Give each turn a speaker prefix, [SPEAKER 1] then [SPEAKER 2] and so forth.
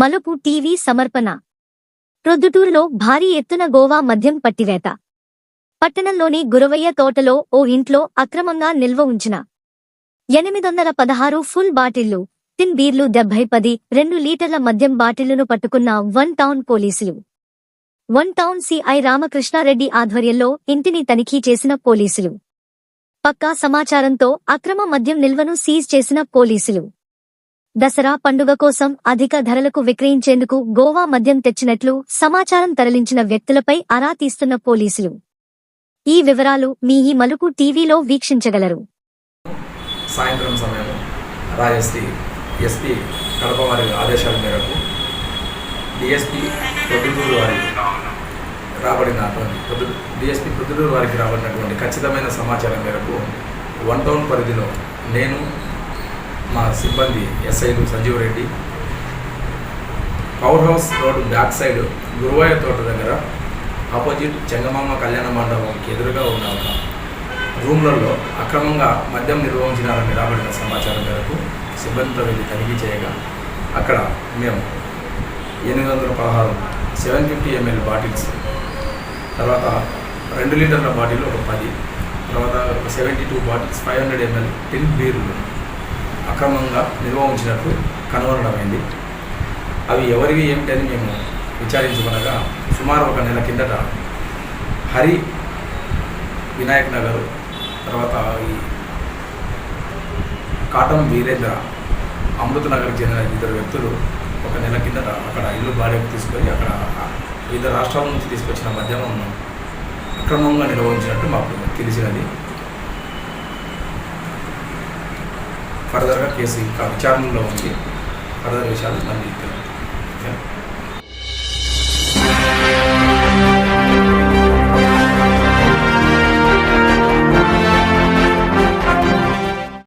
[SPEAKER 1] మలుపు టీవీ సమర్పణ. ప్రొద్దుటూరులో భారీ ఎత్తున గోవా మద్యం పట్టివేత. పట్టణంలోని గురవయ్య తోటలో ఓ ఇంట్లో అక్రమంగా నిల్వ ఉంచిన. ఎనిమిదొందల పదహారు ఫుల్ బాటిళ్ళు తిన్ బీర్లు డెబ్బై పది రెండు లీటర్ల మద్యం బాటిళ్ళను పట్టుకున్న వన్ టౌన్ పోలీసులు. వన్ టౌన్ సిఐ రామకృష్ణారెడ్డి ఆధ్వర్యంలో ఇంటిని తనిఖీ చేసిన పోలీసులు. పక్కా సమాచారంతో అక్రమ మద్యం నిల్వను సీజ్ చేసిన పోలీసులు. దసరా పండుగ కోసం అధిక ధరలకు విక్రయించేందుకు గోవా మద్యం తెచ్చినట్లు సమాచారం తరలించిన వ్యక్తులపై అరా తీస్తున్న పోలీసులు. ఈ వివరాలు మీ ఈ మలుపు టీవీలో వీక్షించగలరు.
[SPEAKER 2] సాయంత్రం సమయం రాజశ్రీ ఎస్పీ కడప వారి ఆదేశాల మేరకు డిఎస్పీ ప్రొద్దుటూరు వారి రాబడినటువంటి ప్రొద్దు డిఎస్పీ ప్రొద్దుటూరు వారికి రాబడినటువంటి ఖచ్చితమైన సమాచారం మేరకు వన్ టౌన్ పరిధిలో నేను మా సిబ్బంది ఎస్ఐలు Sanjeev Reddy. Power house road back side గురువాయ తోట దగ్గర ఆపోజిట్ చెంగమామ కళ్యాణ మండపంకి ఎదురుగా ఉన్న ఒక రూమ్లలో అక్రమంగా మద్యం నిర్వహించినారని రాబడిన సమాచారం మేరకు సిబ్బందితో వెళ్ళి తనిఖీ చేయగా అక్కడ మేము ఎనిమిది వందల పదహారు సెవెన్ ఫిఫ్టీ ఎంఎల్ బాటిల్స్ తర్వాత రెండు లీటర్ల బాటిల్ ఒక పది తర్వాత ఒక seventy two bottles five hundred ML tin బీర్లు అక్రమంగా నిల్వ ఉంచినట్లు కనుగొనడమైంది. అవి ఎవరివి ఏమిటని మేము విచారించుకునగా సుమారు ఒక నెల కిందట హరి వినాయక్ నగర్ తర్వాత ఈ కాటం వీరేంద్ర అమృత నగర్కి చెందిన ఇద్దరు వ్యక్తులు ఒక నెల కిందట అక్కడ ఇల్లు బాడీకి తీసుకొని అక్కడ వివిధ రాష్ట్రాల నుంచి తీసుకొచ్చిన మద్యమం అక్రమంగా నిర్వహించినట్టు మాకు తెలిసినది. ఫర్దర్గా కేసు ఇంకా విచారణలో ఉంది. ఫర్దర్ విషయాలు మళ్ళీ